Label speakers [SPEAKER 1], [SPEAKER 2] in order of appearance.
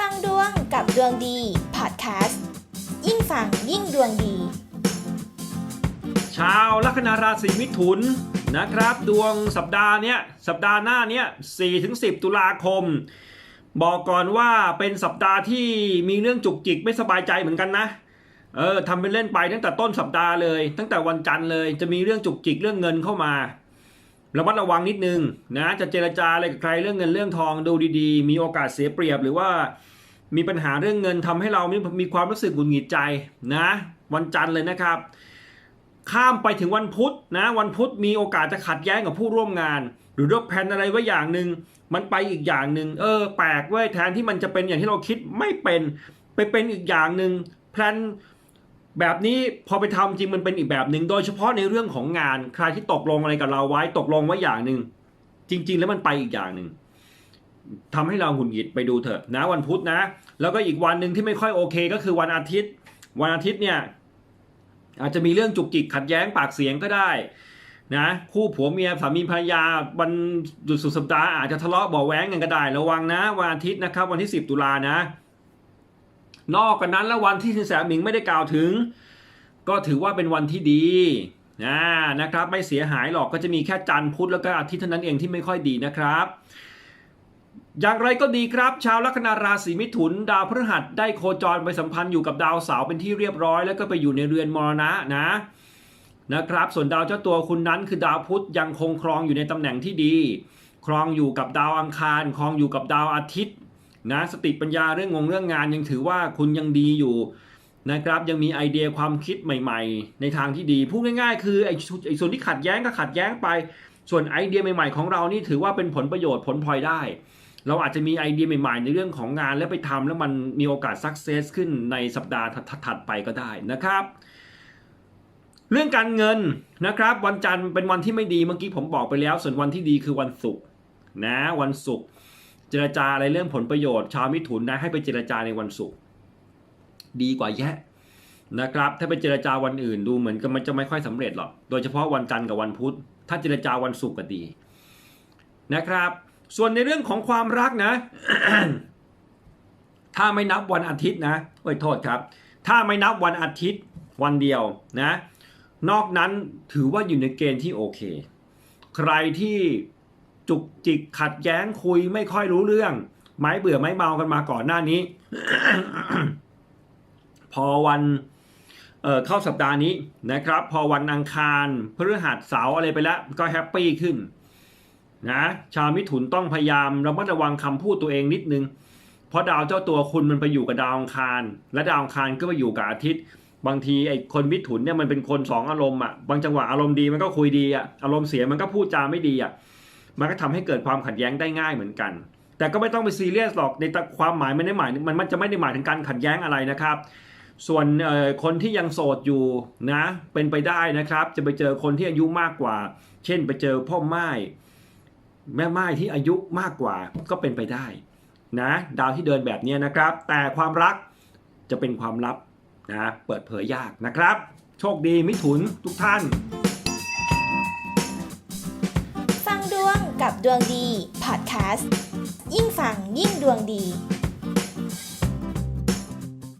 [SPEAKER 1] ฟังดวงกับดวงดีพอดแคสต์ยิ่งฟังยิ่งดวงดี
[SPEAKER 2] ชาวลัคนาราศีมิถุนนะครับ ดวงสัปดาห์เนี้ยสัปดาห์หน้าเนี้ย4ถึง10 ตุลาคม บอกก่อนว่าเป็นสัปดาห์ที่มีเรื่องจุกจิกไม่สบายใจเหมือนกันนะเออทำเป็นเล่นไปตั้งแต่ต้นสัปดาห์เลย ตั้งแต่วันจันทร์เลยจะมีเรื่องจุกจิกเรื่องเงินเข้ามา ระมัดระวังนิดนึงนะจะเจรจาอะไรกับใครเรื่องเงินเรื่องทองดูดีๆ มีโอกาสเสียเปรียบหรือว่ามีปัญหาเรื่องเงินทำให้เรามีมีความรู้สึกหงุดหงิดใจนะ วันจันทร์เลยนะครับ ข้ามไปถึงวันพุธนะ วันพุธมีโอกาสจะขัดแย้งกับผู้ร่วมงาน หรือว่าแผนอะไรไว้อย่างหนึ่งมันไปอีกอย่างหนึ่งเออ แปลกเว้ยแทนที่มันจะเป็นอย่างที่เราคิดไม่เป็นไปเป็นอีกอย่างหนึ่งแพลน แบบนี้พอไปทำจริงมันเป็นอีกแบบหนึ่งโดยเฉพาะในเรื่องของงานใครที่ตกลงอะไรกับเราไว้ตกลงไว้อย่างหนึ่งจริง ๆ แล้วมันไปอีกอย่างหนึ่งทำให้เราหงุดหงิดไปดูเถอะนะวันพุธนะ แล้วก็อีกวันหนึ่งที่ไม่ค่อยโอเค ก็คือวันอาทิตย์ วันอาทิตย์เนี่ยอาจจะมีเรื่องจุกจิกขัดแย้งปากเสียงก็ได้นะคู่ผัวเมียสามีภรรยาวันหยุดสุดสัปดาห์อาจจะทะเลาะบาะแว้งกันก็ได้ระวังนะ วันอาทิตย์นะครับ วันที่ 10 ตุลานะ นอกกันนั้นแล้ววันที่สินแสหมิงไม่ได้กล่าวถึง ก็ถือว่าเป็นวันที่ดีนะนะครับไม่เสียหายหรอกก็จะมีแค่จันทร์พุธแล้วก็อาทิตย์เท่านั้นเองที่ไม่ค่อยดีนะครับ อย่างไรก็ดีครับ ชาวลัคนาราศีมิถุน ดาวพฤหัสได้โคจรไปสัมพันธ์อยู่กับดาวเสาร์เป็นที่เรียบร้อย แล้วก็ไปอยู่ในเรือนมรณะนะนะครับ ส่วนดาวเจ้าตัวคุณนั้นคือดาวพุธยังคงครองอยู่ในตำแหน่งที่ดี ครองอยู่กับดาวอังคาร ครองอยู่กับดาวอาทิตย์ นะสติปัญญาเรื่องงงเรื่องงานยังถือว่าคุณยังดีอยู่นะครับยังมีไอเดียความคิดใหม่ ๆ ในทางที่ดีพูดง่าย ๆ คือไอ้ส่วนที่ขัดแย้งก็ขัดแย้งไป ส่วนไอเดียใหม่ ๆ ของเรานี่ถือว่าเป็นผลประโยชน์ผลพลอยได้ เราอาจจะมีไอเดียใหม่ ๆ ในเรื่องของงานแล้วไปทำแล้วมันมีโอกาสสักเซสขึ้นในสัปดาห์ถัดๆไปก็ได้นะครับเรื่องการเงินนะครับ วันจันทร์เป็นวันที่ไม่ดีเมื่อกี้ผมบอกไปแล้ว ส่วนวันที่ดีคือวันศุกร์นะวันศุกร์ เจรจาอะไรเรื่องผลประโยชน์ ชาวมิถุนนะให้ไปเจรจาในวันศุกร์ดีกว่าแยะนะครับ ถ้าไปเจรจาวันอื่นดูเหมือนกับมันจะไม่ค่อยสำเร็จหรอกโดยเฉพาะวันจันทร์กับวันพุธ ถ้าเจรจาวันศุกร์ก็ดีนะครับ ส่วนในเรื่องของความรักนะ ถ้าไม่นับวันอาทิตย์นะโอ้ยโทษครับ ถ้าไม่นับวันอาทิตย์วันเดียวนะ นอกนั้นถือว่าอยู่ในเกณฑ์ที่โอเค ใครที่ จุกจิกขัดแย้งคุยไม่ค่อยรู้เรื่อง ไม้เบื่อไม้เมากันมาก่อนหน้านี้ พอวันเเข้าสัปดาห์นี้นะครับ พอวันอังคารพฤหัสเสาร์อะไรไปแล้ว ก็แฮปปี้ขึ้นนะชาวมิถุนต้องพยายามระมัดระวังคำพูดตัวเองนิดนึง เพราะดาวเจ้าตัวคุณมันไปอยู่กับดาวอังคาร และดาวอังคารก็ไปอยู่กับอาทิตย์ บางทีไอ้คนมิถุนเนี่ยมันเป็นคนสองอารมณ์อะบางจังหวะอารมณ์ดีมันก็คุยดีอะอารมณ์เสียมันก็พูดจาไม่ดีอะ มันก็ทำให้เกิดความขัดแย้งได้ง่ายเหมือนกัน แต่ก็ไม่ต้องไปซีเรียสหรอกในความหมายไม่ได้หมายมันมันจะไม่ได้หมายถึงการขัดแย้งอะไรนะครับ ส่วนคนที่ยังโสดอยู่นะเป็นไปได้นะครับ จะไปเจอคนที่อายุมากกว่า เช่นไปเจอพ่อไม้แม่ไม้ที่อายุมากกว่าก็เป็นไปได้นะดาวที่เดินแบบนี้นะครับ แต่ความรักจะเป็นความลับนะเปิดเผยยากนะครับ โชคดีมิถุนทุกท่าน
[SPEAKER 1] ดวงดีพอดแคสต์ยิ่งฟังยิ่งดวงดี